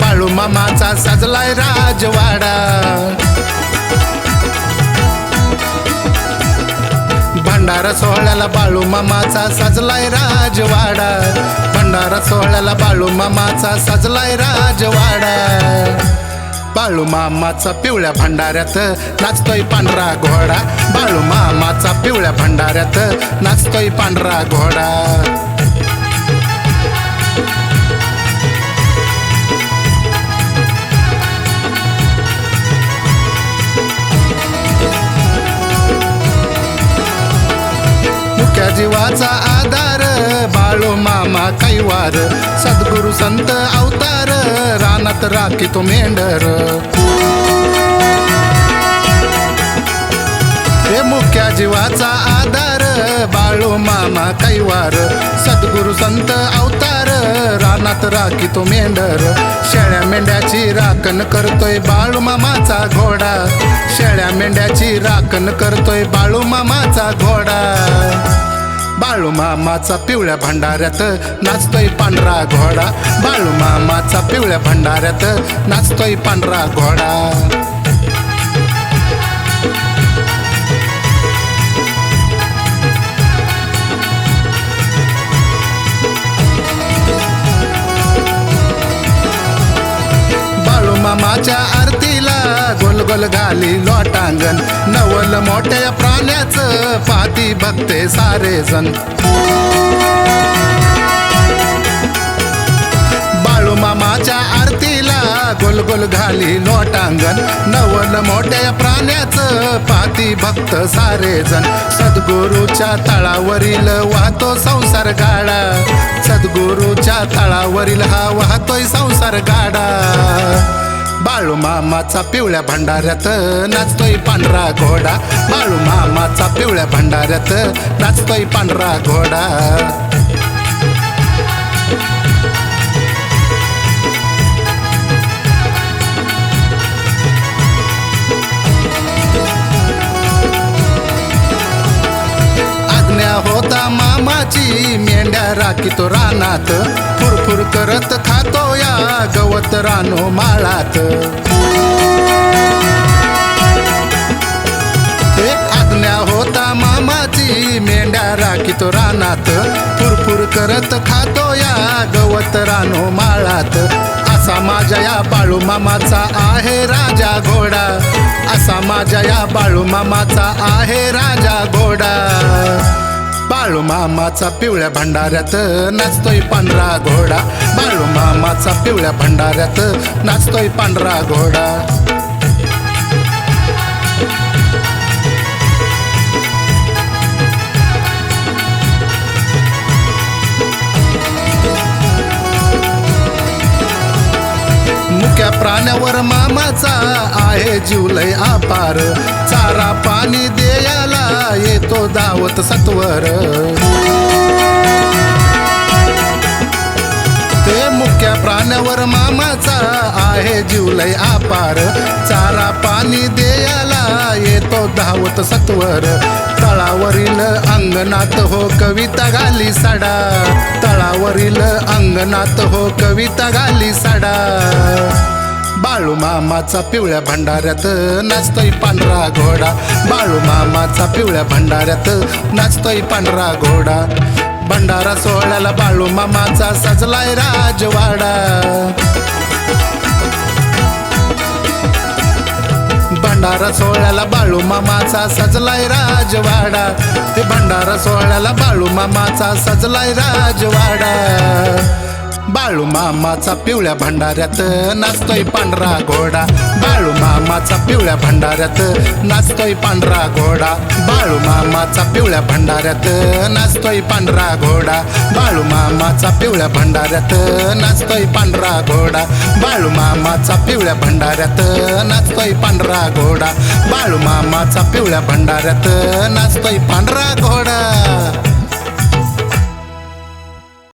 बाळू मामाचा साजलाय राजवाडा. भंडारा सोहळ्याला बाळू मामाचा सजलाय राजवाडा. भंडारा सोहळ्याला बाळू मामाचा सजलाय राजवाडा. बाळू मामाचा पिवळ्या भंडाऱ्यात नाचतोय पांढरा घोडा. बाळू मामाचा पिवळ्या भंडाऱ्यात नाचतोय पांढरा घोडा. बाळू मामा कैवार सद्गुरु संत अवतार रानात राखी तो मेंढर. हे मुख्या जीवाचा आधार बाळो मामा कैवार सद्गुरु संत अवतार रानात राखी तो मेंढर. शेळ्या मेंढ्याची राखण करतोय बाळू मामाचा घोडा. शेळ्या मेंढ्याची राखण करतोय बाळू मामाचा घोडा. बाळू मामाचा पिवळ्या भंडाऱ्यात नाचतोय पांढरा घोडा. बाळू मामाचा पिवळ्या भंडाऱ्यात नाचतोय पांढरा घोडा. गोल घाली लोटांगण नवल मोठ्या प्राण्याचं पाती बघते सारे जण. बाळू मामाच्या आरतीला गोल गोल घाली लोटांगण नवल मोठ्या प्राण्याचं पाती भक्त सारे जण. सद्गुरूच्या तळावरील वाहतो संसार गाडा सद्गुरूच्या तळावरील हा वाहतोय संसार गाडा. बाळू मामाचा पिवळ्या भंडाऱ्यात नाचतोय पांढरा घोडा. बाळू मामाचा पिवळ्या भंडाऱ्यात नाचतोय पांढरा घोडा. मामाची मेंढ्या राखीतो रानात. फुरफुर करत खातो या गवत रानो माळात. आज्ञा होता मामाची मेंढ्या राखीतो रानात. फुरफुर करत खातो या गवत रानो माळात. असा माझ्या या बाळू मामाचा आहे राजा घोडा. असा माझ्या या बाळू मामाचा आहे राजा घोडा. बाळू मामाचा पिवळ्या भंडाऱ्यात नाचतोय पांढरा घोडा. बाळू मामाचा पिवळ्या भंडाऱ्यात नाचतोय पांढरा घोडा. मुक्या प्राण्यावर मामाचा आहे जीवलय आपार चारा पाणी देयाला येतो दावत सत्वर. ते मुख्या प्राण्यावर मामाचा आहे जीवलय आपार. चारा पाणी देयाला येतो धावत सत्वर. तळावरील अंगणात हो कविता घाली साडा. तळावरील अंगणात हो कविता घाली साडा. बाळू मामाचा पिवळ्या भंडाऱ्यात नाचतोय पांढरा घोडा. बाळू मामाचा पिवळ्या भंडाऱ्यात नाचतोय पांढरा घोडा. भंडारा सोहळ्याला बाळू मामाचा सजलाय राजवाडा. भंडारा सोहळ्याला बाळू मामाचा सजलाय राजवाडा. ते भंडारा सोहळ्याला बाळू मामाचा सजलाय राजवाडा. बाळू मामाचा पिवळ्या भंडाऱ्यात नाचतोय पांढरा घोडा. बाळू मामाचा पिवळ्या भंडाऱ्यात नाचतोय पांढरा घोडा. बाळू मामाचा पिवळ्या भंडाऱ्यात नाचतोय पांढरा घोडा. बाळू मामाचा पिवळ्या भंडाऱ्यात नाचतोय पांढरा घोडा. बाळू मामाचा पिवळ्या भंडाऱ्यात नाचतोय पांढरा घोडा. बाळू मामाचा पिवळ्या भंडाऱ्यात नाचतोय पांढरा घोडा.